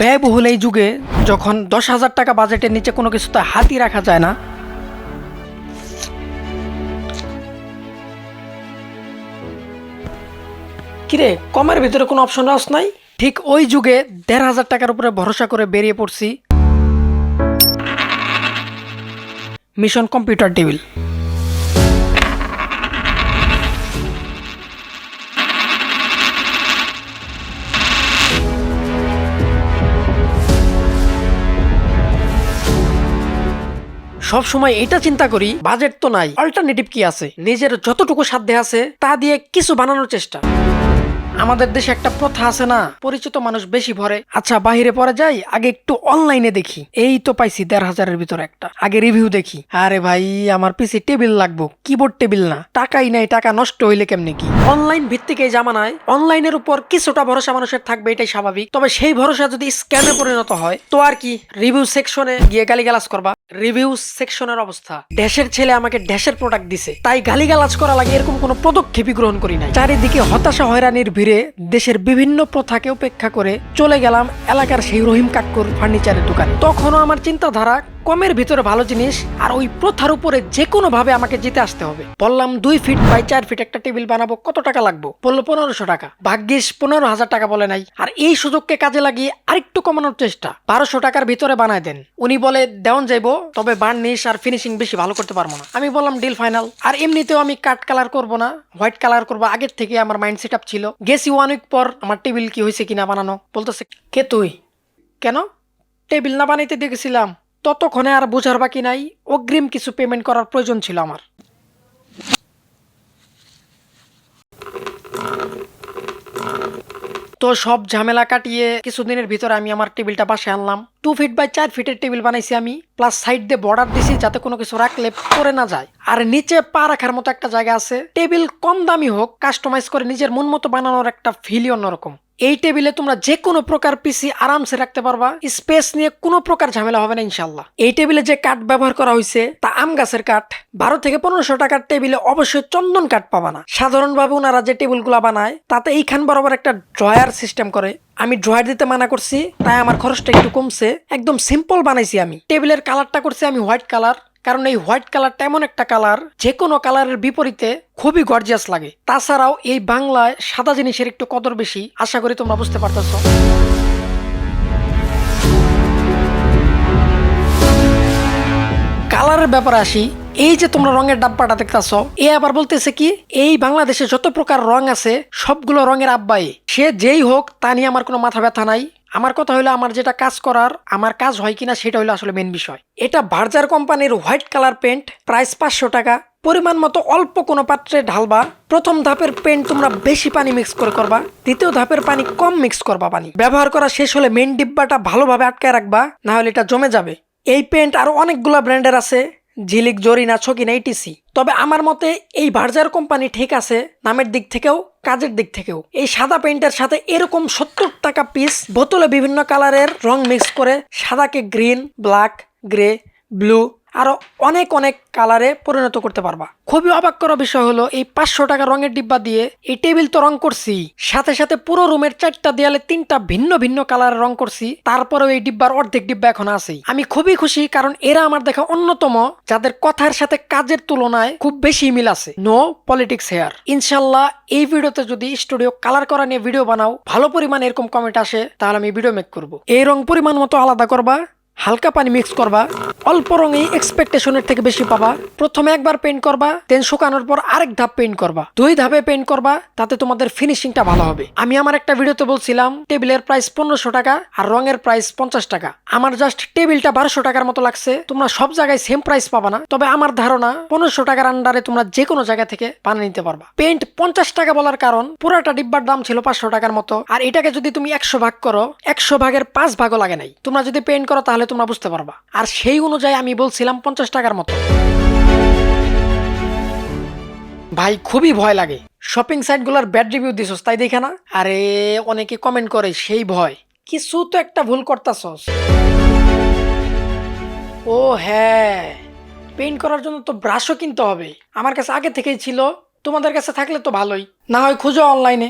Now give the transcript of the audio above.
ব্যয়বহুল এই যুগে যখন দশ হাজার টাকা বাজেটের নিচে কোনো কিছুতে হাতই রাখা যায় না, কিরে, কমের ভিতরে কোনো অপশন রস নাই? ঠিক ওই যুগে দেড় হাজার টাকার উপরে ভরসা করে বেরিয়ে পড়ছি মিশন কম্পিউটার টেবিল। সব সময় এটা চিন্তা করি, বাজেট তো নাই অল্টারনেটিভ কি আছে? নিজের যতটুকু সাধ্য আছে, তা দিয়ে কিছু বানানোর চেষ্টা। আমাদের দেশে একটা প্রথা আছে না, পরিচিত মানুষ বেশি ভরে। আচ্ছা বাহিরে পরে যাই, আগে একটু অনলাইনে দেখি। এই তো পাইছি দেড় হাজারের ভিতরে একটা। আগে রিভিউ দেখি। আরে ভাই, আমার পিসি টেবিল লাগবো। কিবোর্ড টেবিল না। টাকাই নাই, টাকা নষ্ট হইলে কেমনে কি? অনলাইন ভিত্তিক এই জামানায় অনলাইনের উপর কিছুটা ভরসা মানুষের থাকবে, এটাই স্বাভাবিক। তবে সেই ভরসা যদি স্ক্যামে পরিণত হয়, তো আর কি? রিভিউ সেকশনে গিয়ে গালিগালাজ করবা। রিভিউ সেকশনের অবস্থা। ড্যাশের ছেলে আমাকে ড্যাশের প্রোডাক্ট দিছে। তাই গালিগালাজ করা লাগে এরকম কোনো পদক্ষেপই গ্রহণ করি নাই। চারিদিকে হতাশা, হয়রানির ভিড়ে দেশের বিভিন্ন প্রথাকে উপেক্ষা করে চলে গেলাম এলাকার সেই রহিম কাক্কুর ফার্নিচারের দোকান। তখনও আমার চিন্তাধারা কমের ভিতরে ভালো জিনিস আর ওই প্রথার উপরে যে কোনো ভাবে আমাকে জিতে আসতে হবে। বললাম, দুই ফিট বাই চার ফিট একটা টেবিল বানাবো, কত টাকা লাগবো? বলল, পনেরোশো টাকা। ভাগ্যিস পনেরো হাজার টাকা বলে নাই। আর এই সুযোগকে কাজে লাগিয়ে আরেকটু কমানোর চেষ্টা। বারোশো টাকার ভিতরে বানায় দেন। উনি বলে, দেওয়ান যাইবো, তবে বার্নিশ আর ফিনিশিং বেশি ভালো করতে পারব না। আমি বললাম ডিল ফাইনাল আর এমনিতেও আমি কাট কালার করব না। হোয়াইট কালার করব। আগের থেকে আমার মাইন্ড সেট আপ ছিল। গেছি ওয়ান উইক পর আমার টেবিল কি হয়েছে কিনা বানানো। বলতেছে, কে তুই? কেন? টেবিল না বানাইতে দেখেছিলাম। ততক্ষণে আর বোঝার বাকি নাই। অগ্রিম কিছু পেমেন্ট করার প্রয়োজন ছিল আমার। তো সব ঝামেলা কাটিয়ে কিছুদিনের ভিতরে আমি আমার টেবিলটা বাসায় আনলাম। টু ফিট বাই চার ফিটের টেবিল বানাইছি আমি। প্লাস সাইড দিয়ে বর্ডার দিছি যাতে কোনো কিছু রাখলে পরে না যায়। আর নিচে পা রাখার মতো একটা জায়গা আছে। টেবিল কম দামি হোক কাস্টমাইজ করে নিজের মন মতো বানানোর একটা ফিলই অন্যরকম। এই টেবিলে তোমরা যে কোনো প্রকার পিসি আরামসে রাখতে পারবা। স্পেস নিয়ে কোনো প্রকার ঝামেলা হবে না ইনশাল্লাহ এই টেবিলে যে কাঠ ব্যবহার করা হয়েছে তা আম গাছের কাঠ। বারো থেকে পনেরোশো টাকার টেবিলে অবশ্যই চন্দন কাঠ পাবা না। সাধারণভাবে ওনারা যে টেবিলগুলো বানায়, তাতে এইখান বরাবর একটা ড্রয়ার সিস্টেম করে। আমি ড্রয়ার দিতে মানা করছি, তাই আমার খরচটা একটু কমছে। একদম সিম্পল বানাইছি আমি। টেবিলের কালারটা করছি আমি হোয়াইট কালার। কারণ এই হোয়াইট কালারটা এমন একটা কালার যে কোনো কালারের বিপরীতে খুবই গর্জিয়াস লাগে। তাছাড়াও এই বাংলায় সাদা জিনিসের একটু কদর বেশি, আশা করি তোমরা বুঝতে পারতেছ। কালারের ব্যাপারে আসি, এই যে তোমরা রঙের ডাব্বাটা দেখতেছ, এ আবার বলতেছে কি, এই বাংলাদেশে যত প্রকার রং আছে, সবগুলো রঙের আব্বাই। সে যেই হোক, তা নিয়ে আমার কোনো মাথা ব্যথা নাই। আমার কথা হলো আমার যেটা কাজ করার, আমার কাজ হয় কিনা সেটা হলো আসলে মেন বিষয়। এটা বার্জার কোম্পানির হোয়াইট কালার পেন্ট প্রাইস পাঁচশো টাকা, পরিমাণ মতো অল্প কোনো পাত্রে ঢালবা। প্রথম ধাপের পেন্ট তোমরা বেশি পানি মিক্স করে করবা, দ্বিতীয় ধাপের পানি কম মিক্স করবা পানি। ব্যবহার করা শেষ হলে মেন ডিব্বাটা ভালোভাবে আটকায় রাখবা না হলে এটা জমে যাবে। এই পেন্ট আরও অনেকগুলো ব্র্যান্ডের আছে ঝিলিক জরিনা, ছকিনা এইটিসি তবে আমার মতে এই ভার্জার কোম্পানি ঠিক আছে, নামের দিক থেকেও কাজের দিক থেকেও। এই সাদা পেন্টের সাথে এরকম সত্তর টাকা পিস বোতলে বিভিন্ন কালারের রং মিক্স করে সাদাকে গ্রিন ব্ল্যাক গ্রে ব্লু আরও অনেক অনেক কালারে পরিণত করতে পারবা। খুবই অবাক করা বিষয় হলো, এই পাঁচশো টাকা রঙের ডিব্বা দিয়ে এই টেবিল তো রং করছি, সাথে সাথে পুরো রুমের চারটা দেয়ালে তিনটা ভিন্ন ভিন্ন কালারের রং করছি, তারপরেও এই ডিব্বার অর্ধেক ডিব্বা এখন আছে। আমি খুবই খুশি কারণ এরা আমার দেখা অন্যতম, যাদের কথার সাথে কাজের তুলনায় খুব বেশি মিল আছে। নো পলিটিক্স হেয়ার ইনশাল্লাহ এই ভিডিওতে যদি স্টুডিও কালার করা নিয়ে ভিডিও বানাও, ভালো পরিমাণ এরকম কমেন্ট আসে, তাহলে আমি ভিডিও মেক করব। এই রং পরিমাণ মতো আলাদা করবা হালকা পানি মিক্স করবা, অল্প রঙে এক্সপেকটেশনের থেকে বেশি পাবা। প্রথমে একবার পেইন্ট করবা দেন শুকানোর পর আরেক ধাপ পেইন্ট করবা। দুই ধাপে পেন্ট করবা, তাতে তোমাদের ফিনিশিংটা ভালো হবে। আমি আমার একটা ভিডিওতে বলছিলাম, টেবিলের প্রাইস পনেরোশো টাকা আর রঙের প্রাইস পঞ্চাশ টাকা। আমার জাস্ট টেবিলটা বারোশো টাকার মতো লাগছে, তোমরা সব জায়গায় সেম প্রাইস পাবা না। তবে আমার ধারণা, পনেরোশো টাকার আন্ডারে তোমরা যে কোনো জায়গা থেকে বানিয়ে নিতে পারবা। পেইন্ট পঞ্চাশ টাকা বলার কারণ, পুরাটা ডিব্বার দাম ছিল পাঁচশো টাকার মতো। আর এটাকে যদি তুমি একশো ভাগ করো, একশো ভাগের পাঁচ ভাগও লাগে নাই। তোমরা যদি পেন্ট করো তাহলে তোমরা বুঝতে পারবা। আর সেই অনুযায়ী আমি বলছিলাম পঞ্চাশ টাকার মতো। ভাই, খুবই ভয় লাগে। শপিং সাইটগুলোর ব্যাড রিভিউ দিছস, তাই দেখে না? আরে, অনেকে কমেন্ট করে সেই ভয়। কিছু তো একটা ভুল করতাছস। ও হ্যাঁ পেইন্ট করার জন্য তো ব্রাশও কিনতে হবে। আমার কাছে আগে থেকেই ছিল। তোমাদের কাছে থাকলে তো ভালোই। না হয় খুঁজো অনলাইনে